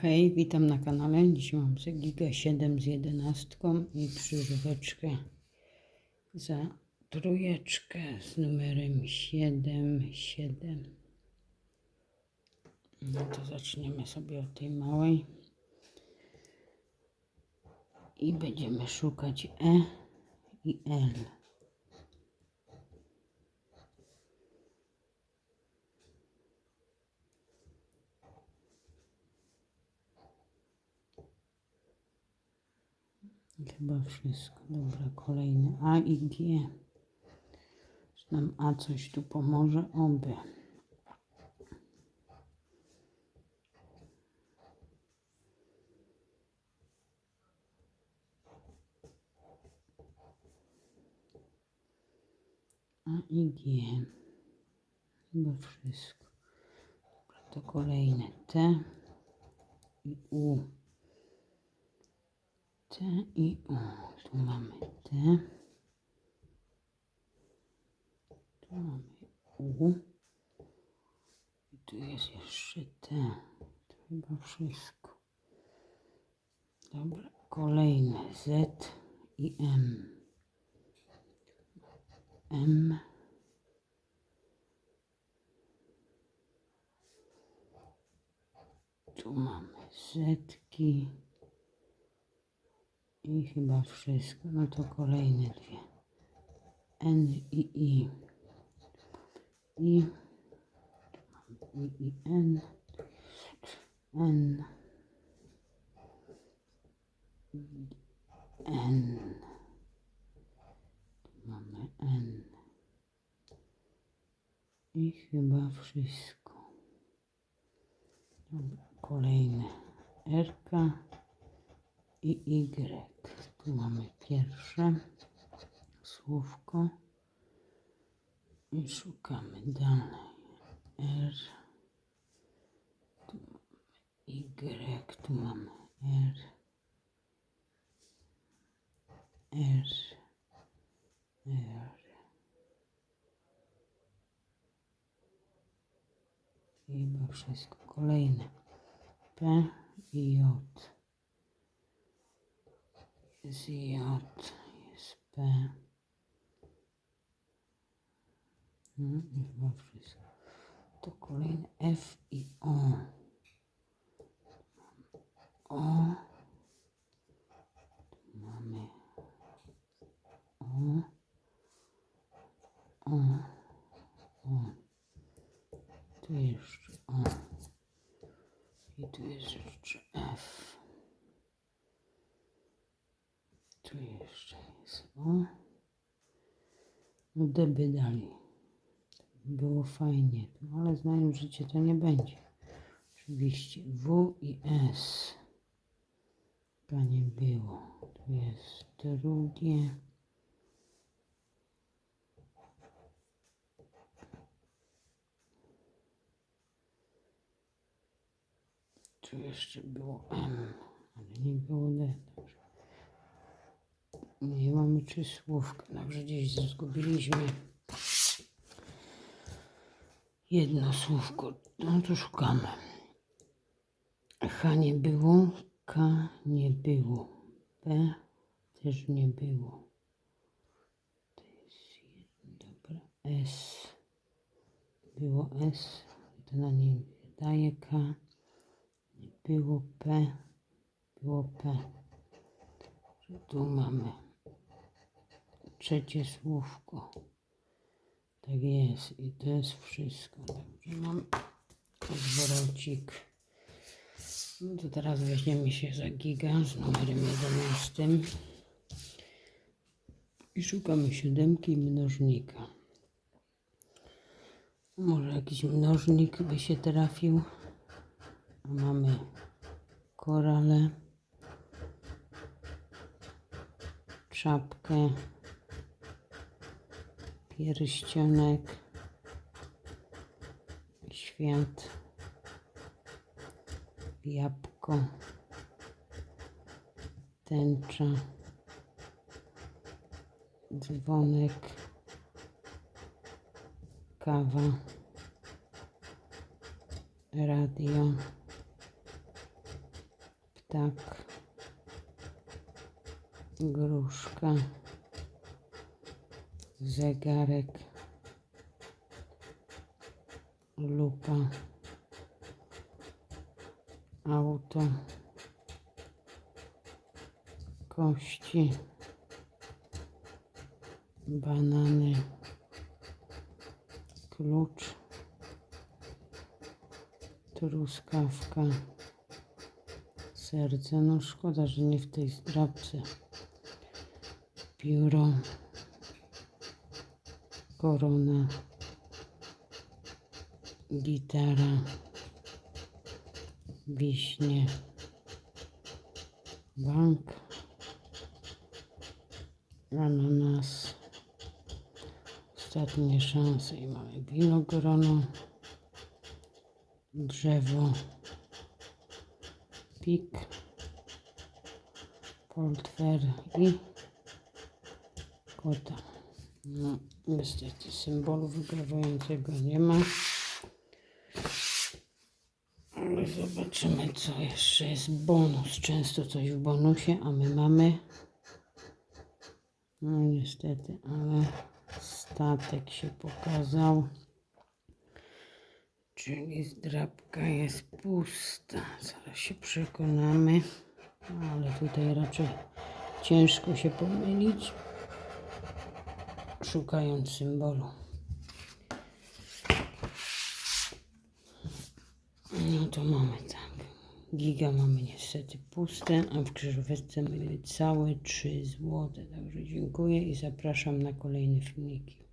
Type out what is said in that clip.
Hej, witam na kanale. Dzisiaj mam Giga 7 z 11 i krzyżóweczkę za trójeczkę z numerem 7, 7. No to zaczniemy sobie od tej małej i będziemy szukać E i L. I Chyba wszystko. Dobra, kolejne A i G. Nam A coś tu pomoże? Oby. A i G. Chyba wszystko. Dobra, to kolejne T i U. T i U. Tu mamy T. Tu mamy U. I tu jest jeszcze T. To chyba wszystko. Dobra, kolejne Z i M. M. Tu mamy setki. I chyba wszystko. No to kolejne dwie. N i I. I. I i N. N. N. Mamy N. I chyba wszystko. Kolejne. Rka i Y. Tu mamy pierwsze słówko i szukamy dalej. R, tu mamy Y, tu mamy R, R, R. Chyba wszystko. Kolejne. P i J. Jest J, jest P. No. To kolejne F i O. O. Tu mamy O. O. O. Tu jeszcze O. I tu jest F. Tu jeszcze jest o. No deby dali. Było fajnie, no, ale znają życie to nie będzie. Oczywiście W i S. To nie było. Tu jest drugie. Tu jeszcze było M, ale nie było D. Dobrze. Nie mamy trzy słówka. Dobrze, gdzieś zgubiliśmy jedno słówko. No to szukamy. H nie było, K nie było, P też nie było. To jest jedno, dobra. S. Było S, to na nie daje K. Nie było P, było P. Tu mamy trzecie słówko. Tak jest i to jest wszystko. Także mam zwrocik. No to teraz weźmiemy się za giga z numerem 11 i szukamy siódemki mnożnika. Może jakiś mnożnik by się trafił. A mamy korale. czapkę, pierścionek, świat, jabłko, tęcza, dzwonek, kawa, radio, ptak, gruszka, zegarek, lupa, auto, kości, banany, klucz, truskawka, serce. No szkoda, że nie w tej zdrabce. Pióro, korona, gitara, wiśnie, bank, ananas, ostatnie szanse i mamy winogrono, drzewo, pik, portfer i kota. No, niestety symbolu wygrywającego nie ma. Ale zobaczymy, co jeszcze jest bonus. Często coś w bonusie, a my mamy. No niestety, ale statek się pokazał. Czyli zdrabka jest pusta. Zaraz się przekonamy. No, Ale tutaj raczej ciężko się pomylić. Szukając symbolu. No to mamy tak. Giga mamy niestety puste, a w krzyżówce mamy całe 3 złote. Także dziękuję i zapraszam na kolejne filmiki.